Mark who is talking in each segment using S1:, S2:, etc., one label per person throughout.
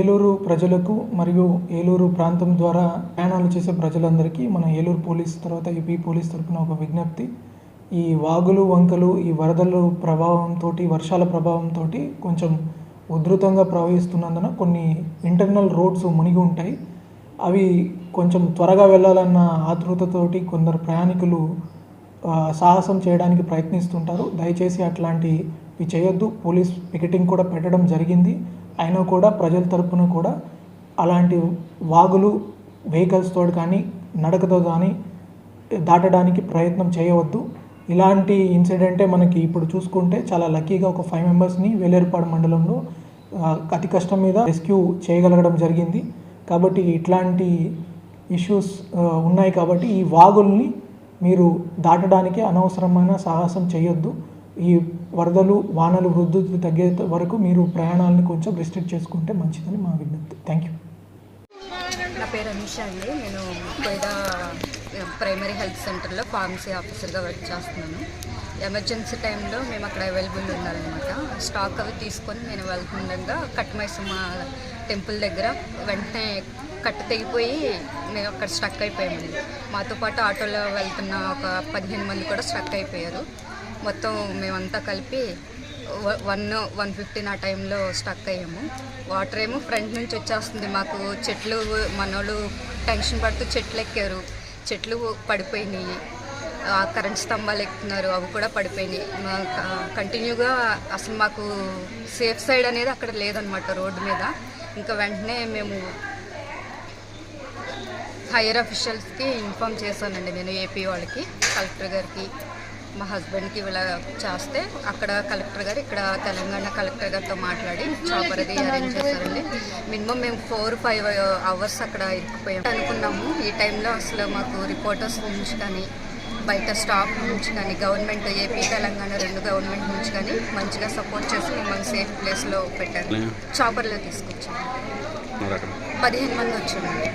S1: ఏలూరు ప్రజలకు మరియు ఏలూరు ప్రాంతం ద్వారా ప్రయాణాలు చేసే ప్రజలందరికీ మన ఏలూరు పోలీస్ తర్వాత యూపీ పోలీస్ తరఫున ఒక విజ్ఞప్తి. ఈ వాగులు వంకలు ఈ వరదలు ప్రభావంతో వర్షాల ప్రభావంతో కొంచెం ఉధృతంగా ప్రవహిస్తున్నందున కొన్ని ఇంటర్నల్ రోడ్స్ మునిగి ఉంటాయి. అవి కొంచెం త్వరగా వెళ్ళాలన్న ఆతృతతోటి కొందరు ప్రయాణికులు సాహసం చేయడానికి ప్రయత్నిస్తుంటారు. దయచేసి అట్లాంటివి చేయొద్దు. పోలీస్ పికెటింగ్ కూడా పెట్టడం జరిగింది. అయినా కూడా ప్రజల తరపున కూడా అలాంటి వాగులు వెహికల్స్తో కానీ నడకతో కానీ దాటడానికి ప్రయత్నం చేయవద్దు. ఇలాంటి ఇన్సిడెంటే మనకి ఇప్పుడు చూసుకుంటే చాలా లక్కీగా ఒక ఫైవ్ మెంబర్స్ని వేలేరుపాడు మండలంలో అతి కష్టం మీద రెస్క్యూ చేయగలగడం జరిగింది. కాబట్టి ఇట్లాంటి ఇష్యూస్ ఉన్నాయి కాబట్టి ఈ వాగుల్ని మీరు దాటడానికి అనవసరమైన సాహసం చేయొద్దు. ఈ వరదలు వానలు వృద్ధు తగ్గే వరకు మీరు ప్రయాణాలను కొంచెం రిస్ట్రిక్ట్ చేసుకుంటే మంచిదని మా విజ్ఞప్తి. థ్యాంక్ యూ
S2: నా పేరు అనుష అండి. నేను కొయిడా ప్రైమరీ హెల్త్ సెంటర్లో ఫార్మసీ ఆఫీసర్గా వర్క్ చేస్తున్నాను. ఎమర్జెన్సీ టైంలో మేము అక్కడ అవైలబుల్ ఉండాలన్నమాట. స్టాక్ అవి తీసుకొని నేను వెళ్తుండగా కట్మైసమ్మ టెంపుల్ దగ్గర వెంటనే కట్టు తెగిపోయి మేము అక్కడ స్ట్రక్ అయిపోయామండి. మాతో పాటు ఆటోలో వెళ్తున్న ఒక పదిహేను మంది కూడా స్ట్రక్ అయిపోయారు. మొత్తం మేమంతా కలిపి వన్ వన్ ఫిఫ్టీన్ ఆ టైంలో స్టక్ అయ్యాము. వాటర్ ఏమో ఫ్రంట్ నుంచి వచ్చేస్తుంది మాకు. చెట్లు మనోళ్ళు టెన్షన్ పడుతూ చెట్లు ఎక్కారు. చెట్లు పడిపోయినాయి. ఆ కరెంట్ స్తంభాలు ఎక్కుతున్నారు. అవి కూడా పడిపోయినాయి. కంటిన్యూగా అసలు మాకు సేఫ్ సైడ్ అనేది అక్కడ లేదనమాట రోడ్డు మీద. ఇంకా వెంటనే మేము హైయర్ అఫీషియల్స్కి ఇన్ఫామ్ చేశానండి నేను ఏపీ వాళ్ళకి కలెక్టర్ గారికి. మా హస్బెండ్కి ఇలా చేస్తే అక్కడ కలెక్టర్ గారు ఇక్కడ తెలంగాణ కలెక్టర్ గారితో మాట్లాడి చాపర్ అది అరేంజ్ చేశారండి. మినిమం మేము ఫోర్ ఫైవ్ అవర్స్ అక్కడ ఇరుక్కుపోయాం. అనుకున్నాము ఈ టైంలో అసలు మాకు రిపోర్టర్స్ నుంచి కానీ బయట స్టాఫ్ నుంచి కానీ గవర్నమెంట్ ఏపీ తెలంగాణ రెండు గవర్నమెంట్ నుంచి కానీ మంచిగా సపోర్ట్ చేసి మిమ్మల్ని సేఫ్ ప్లేస్లో పెట్టారు. చాపర్లో తీసుకొచ్చాము పదిహేను మంది వచ్చామండి.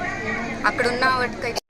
S2: అక్కడ ఉన్న వాటికైతే